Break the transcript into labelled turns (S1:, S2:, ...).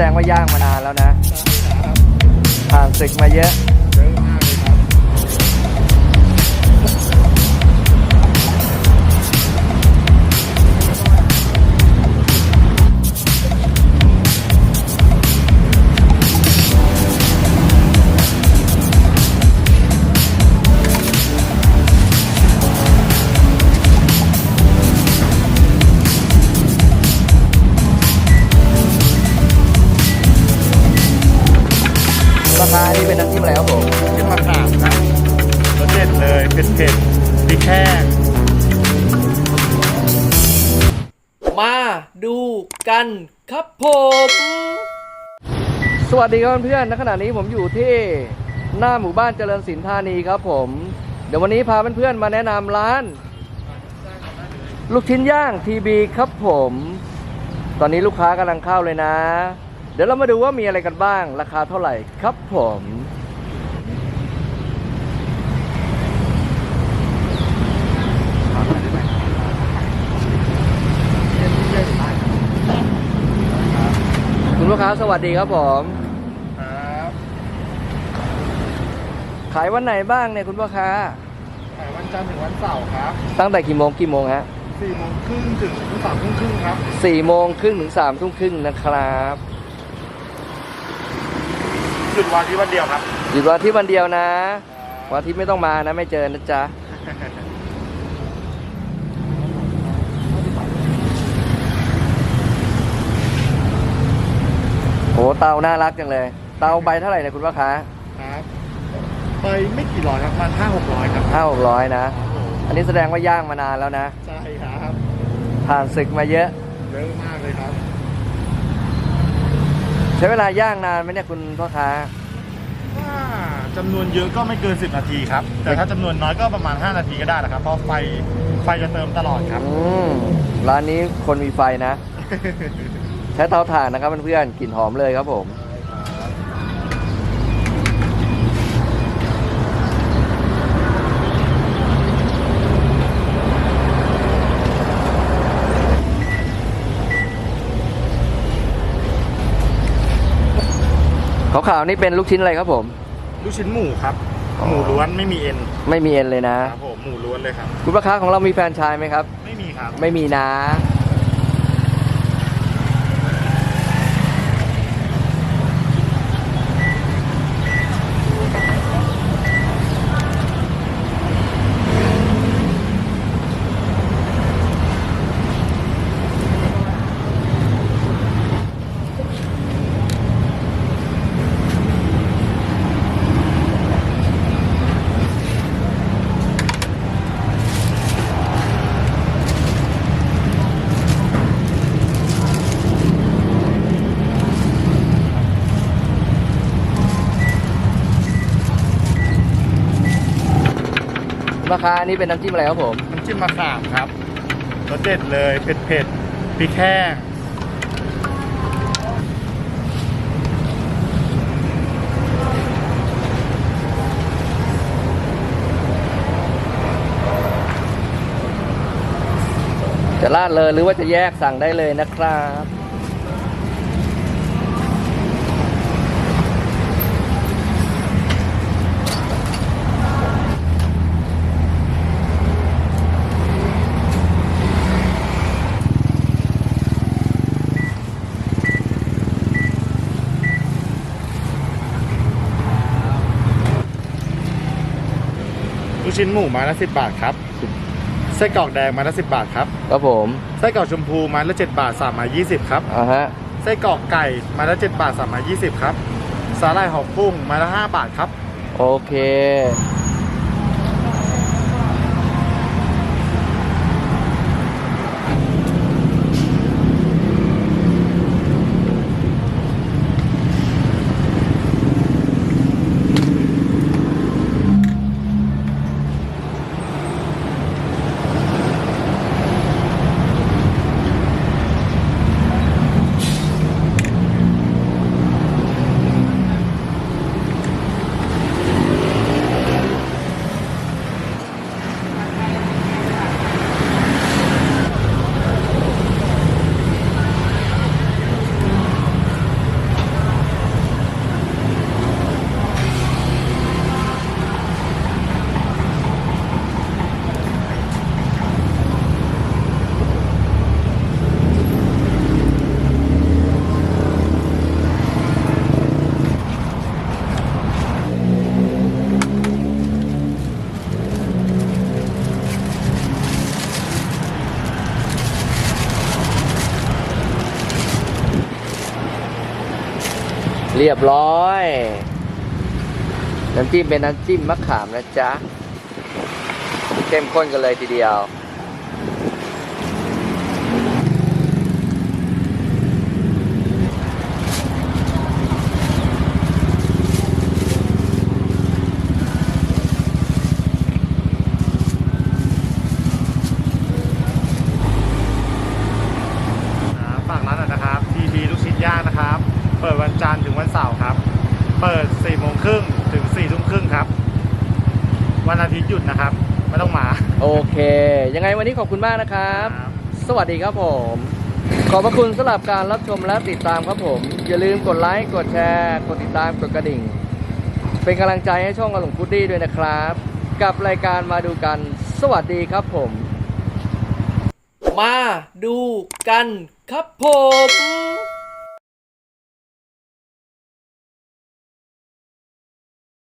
S1: ดงว่าย่างมานานแล้วนะผ่านศึกมาเยอะ นี่เป็นน้ำจิ้มอะไรครับผม
S2: ขึ้มาขามครับรสเด็ดเลยเผ็ดเผ็ดพริกแห้ง
S1: มาดูกันครับผม สวัสดีครับเพื่อนๆณขณะนี้ผมอยู่ที่หน้าหมู่บ้านเจริญสินธานีครับผม เดี๋ยววันนี้พาเพื่อนๆมาแนะนำร้าน ลูกชิ้นย่างทีบีครับผม ตอนนี้ลูกค้ากำลังเข้าเลยนะ ดี๋ยวเรามาดูว่ามีอะไรกันบ้าง ราคาเท่าไหร่ครับผม คุณลูกค้าสวัสดีครับผม
S2: ครับ
S1: ขายวันไหนบ้างเนี่ยคุณพ่อค้า
S2: ขายวันจันทร์ถึงวันเสาร์ครับ
S1: ตั้งแต่กี่โมงกี่โมงฮะ
S2: สี่โมงครึ่งถึงสามทุ่มครึ่งครับ
S1: สี่โมงครึ่งถึงสามทุ่มครึ่งนะครับ
S2: ห ยุดวันที่วันเดียวครับ
S1: หยุดวันอาที่วันเดียวนะ วันอาที่ไม่ต้องมานะ ไม่เจอนะจ๊ะโหเตาน่ารักจังเลย เตาใบเท่าไหร่เนี่ยคุณพ่อค้า
S2: ครับไปไม่กี่ร้อยครับประมันห้าหกร้อยครับ
S1: ห้าหกร้อยนะ อันนี้แสดงว่าย่างมานานแล้วนะ
S2: ใช่ครับ
S1: ผ่านศึกมาเยอะ
S2: เยอะมากเลยครับ
S1: ใช้เวลาย่างนานไหมเนี่ยคุณพ่อค้า
S2: ถ้า จำนวนเยอะก็ไม่เกิน 10 นาทีครับ แต่ถ้าจำนวนน้อยก็ประมาณ 5 นาทีก็ได้นะครับ เพราะไฟไฟจะเติมตลอดครับ
S1: อืมร้านนี้คนมีไฟนะ ใช้เตาถ่านนะครับเพื่อนๆกลิ่นหอมเลยครับผม ขาวๆนี่เป็นลูกชิ้นอะไรครับผม
S2: ลูกชิ้นหมูครับหมูล้วนไม่มีเอ็น
S1: ไม่มีเอ็นเลยนะ
S2: ครับผมหมูล้วนเลยครับ
S1: คุณลูกค้าของเรามีแฟรนไชายไหมครับ
S2: ไม่มีครับ
S1: ไม่มีนะ ราคานี้เป็นน้ำจิ้มอะไรครับผม
S2: น้ำจิ้มมะขามครับรสเด็ดเลยเผ็ดเผ็ดพริกแห้ง
S1: จะราดเลยหรือว่าจะแยกสั่งได้เลยนะครับ
S2: ลูกชิ้นหมูไม้ละสิบบาทครับไส้กรอกแดงไม้ละสิบบาทครับ
S1: ครับผม
S2: ไส้กรอกชมพูไม้ละเจ็ดบาทสามไม้ยี่สิบครับ
S1: อ่าฮะ
S2: ไส้กรอกไก่ไม้ละเจ็ดบาทสามไม้ยี่สิบครับสาหร่ายหอมกุ้งไม้ละห้าบาทครับ
S1: โอเค เรียบร้อย น้ำจิ้มเป็นน้ำจิ้มมะขามนะจ๊ะ เข้มข้นกันเลยทีเดียว
S2: อ่าฝากร้านหน่อยนะครับ TB ลูกชิ้นย่างนะครับ เปิดวันจันทร์ถึงวันเสาร์ครับ เปิด4โมงครึ่งถึง4ทุ่มครึ่งครับ วันอาทิตย์หยุดนะครับ ไม่ต้องมา
S1: โอเค ยังไงวันนี้ขอบคุณมากนะครับ
S2: ครับ
S1: สวัสดีครับผม ขอบพระคุณสำหรับการรับชมและติดตามครับผม อย่าลืมกดไลค์ กดแชร์ กดติดตาม กดกระดิ่ง เป็นกำลังใจให้ช่องอลงพุดดี้ด้วยนะครับ กับรายการมาดูกัน สวัสดีครับผม มาดูกันครับผม